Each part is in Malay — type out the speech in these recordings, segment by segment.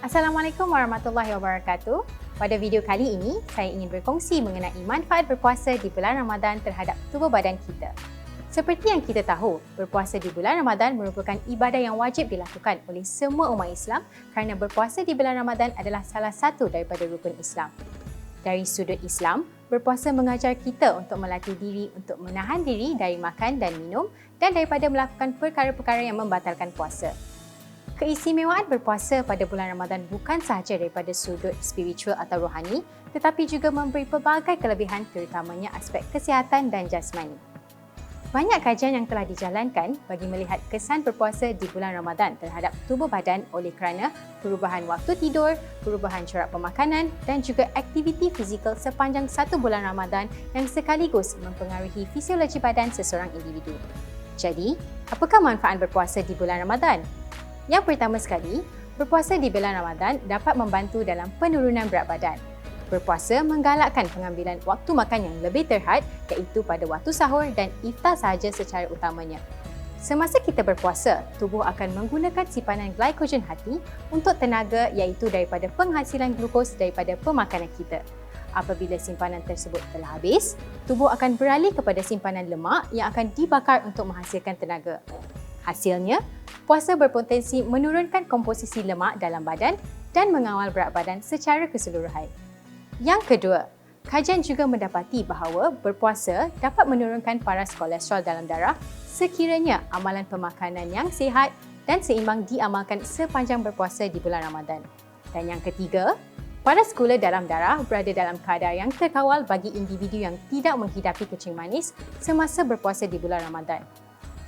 Assalamualaikum warahmatullahi wabarakatuh. Pada video kali ini, saya ingin berkongsi mengenai manfaat berpuasa di bulan Ramadan terhadap tubuh badan kita. Seperti yang kita tahu, berpuasa di bulan Ramadan merupakan ibadah yang wajib dilakukan oleh semua umat Islam kerana berpuasa di bulan Ramadan adalah salah satu daripada rukun Islam. Dari sudut Islam, berpuasa mengajar kita untuk melatih diri untuk menahan diri dari makan dan minum dan daripada melakukan perkara-perkara yang membatalkan puasa. Keistimewaan berpuasa pada bulan Ramadan bukan sahaja daripada sudut spiritual atau rohani tetapi juga memberi pelbagai kelebihan terutamanya aspek kesihatan dan jasmani. Banyak kajian yang telah dijalankan bagi melihat kesan berpuasa di bulan Ramadan terhadap tubuh badan oleh kerana perubahan waktu tidur, perubahan corak pemakanan dan juga aktiviti fizikal sepanjang satu bulan Ramadan yang sekaligus mempengaruhi fisiologi badan seseorang individu. Jadi, apakah manfaat berpuasa di bulan Ramadan? Yang pertama sekali, berpuasa di bulan Ramadan dapat membantu dalam penurunan berat badan. Berpuasa menggalakkan pengambilan waktu makan yang lebih terhad iaitu pada waktu sahur dan iftar sahaja secara utamanya. Semasa kita berpuasa, tubuh akan menggunakan simpanan glycogen hati untuk tenaga iaitu daripada penghasilan glukos daripada pemakanan kita. Apabila simpanan tersebut telah habis, tubuh akan beralih kepada simpanan lemak yang akan dibakar untuk menghasilkan tenaga. Hasilnya, puasa berpotensi menurunkan komposisi lemak dalam badan dan mengawal berat badan secara keseluruhan. Yang kedua, kajian juga mendapati bahawa berpuasa dapat menurunkan paras kolesterol dalam darah sekiranya amalan pemakanan yang sihat dan seimbang diamalkan sepanjang berpuasa di bulan Ramadan. Dan yang ketiga, paras gula dalam darah berada dalam kadar yang terkawal bagi individu yang tidak menghidapi kencing manis semasa berpuasa di bulan Ramadan.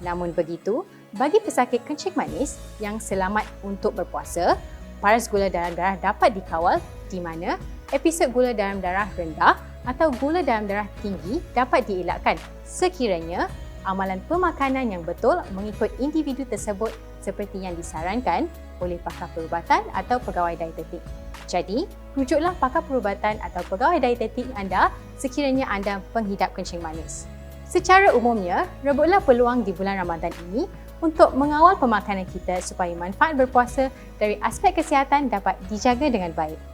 Namun begitu, bagi pesakit kencing manis yang selamat untuk berpuasa, paras gula dalam darah dapat dikawal di mana episod gula dalam darah rendah atau gula dalam darah tinggi dapat dielakkan sekiranya amalan pemakanan yang betul mengikut individu tersebut seperti yang disarankan oleh pakar perubatan atau pegawai dietetik. Jadi, rujuklah pakar perubatan atau pegawai dietetik anda sekiranya anda penghidap kencing manis. Secara umumnya, rebutlah peluang di bulan Ramadan ini untuk mengawal pemakanan kita supaya manfaat berpuasa dari aspek kesihatan dapat dijaga dengan baik.